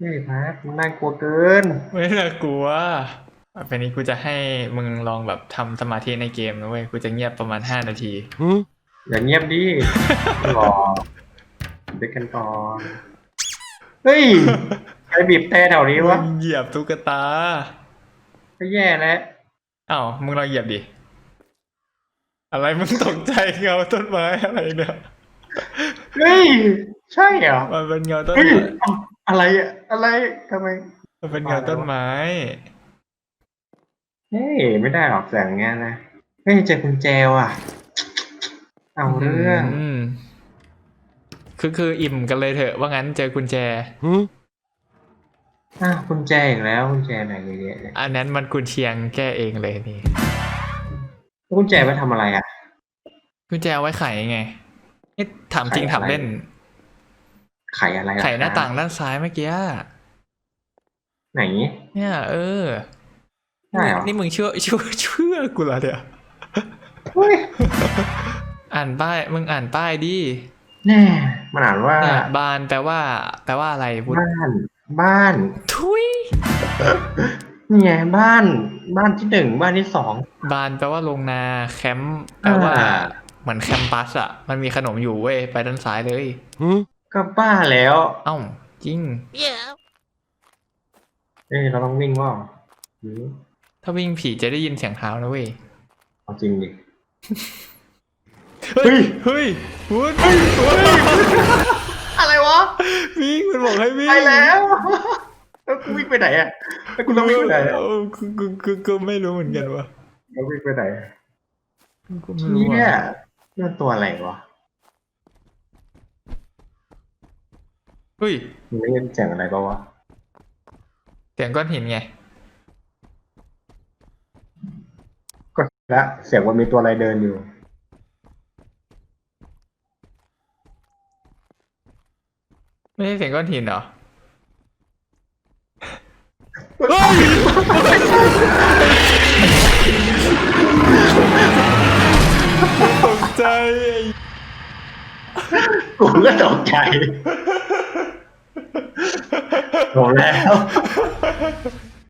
ฮ้ยพัดมันน่ากลัวเกิน ไม่น่ากลัวเป็นนี้กูจะให้มึงลองแบบทำสมาธิในเกมนะเว้ย กูจะเงียบประมาณห้านาที อย่าเงียบดิหรอด้วยกันก่อนเฮ้ย ใครบีบแต่แถวนี้วะ มึงเหยียบตุ๊กตาก็แย่แล้วอ้าวมึงลองเหยียบดิ อะไรมึงตกใจเงาต้นไม้อะไรเนี่ย เฮ้ย ใช่เหรอ มันเป็นเงาต้นเฮ้ยไม้เอ้าอะไรอะ อะไรทำไม มันเป็นเงาต้นไม้ เฮ้ยไม่ได้หรอกแสงเงี้ยนะเฮ้ยเจอกุญแจว่ะ เอาเรื่อง มคือคืออิ่มกันเลยเถอะว่างั้นเจอกุญแจ อะกุญแจอีกแล้วกุญแจไหนเยอะแยะเนี่ยอันนั้นมันกุญเชียงแก้เองเลยนี่กุญแจไปทำอะไรอะ กุญแจเอาไว้ไขไงนี่ถามจริงไขอะไรถามเล่น ไขอะไรล่ะไขหน้าต่างด้านซ้ายเมื่อกี้ไหนเนี่ย เออใช่เหรอนี่มึงเชื่อเชื่อเชื่อกูเหรอเนี่ยเฮ้ยอ่านป้ายมึงอ่านป้ายดิแน่มันอ่านว่าเนี่ยบานแปลว่า แปลว่าอะไรพุทธบ้าน บ้าน ทุยนี่ไงบ้าน บ้านที่หนึ่งบ้านที่สองบานแปลว่าโรงนาแคมป์แปลว่าอ่าเหมือนแคมปัสอะมันมีขนมอยู่เว้ยไปด้านซ้ายเลย ก็บ้าแล้วเอ้าจริง เอ้ยเราต้องวิ่งว่าหือถ้าวิ่งผีจะได้ยินเสียงเท้านะเว้ยเอาจริงดิ เฮ้ย เฮ้ยพุทธอะไรวะวิ่งมันบอกให้วิ่งไปแล้วแล้วกูวิ่งไปไหนอะแล้วกูต้องวิ่งไปไหนอะเออกูกูกูกูไม่รู้เหมือนกันวะเราวิ่งไปไหนอะกูไม่รู้เนี่ยอะนั่นตัวอะไรวะ เฮ้ยมันไม่เล่นเสียงอะไรปะวะเสียงก้อนหินไง ก็ละเสียงว่ามีตัวอะไรเดินอยู่ไม่ใช่เสียงก้อนหินเหรอตกใจกูก็ตกใจ โหแล้ว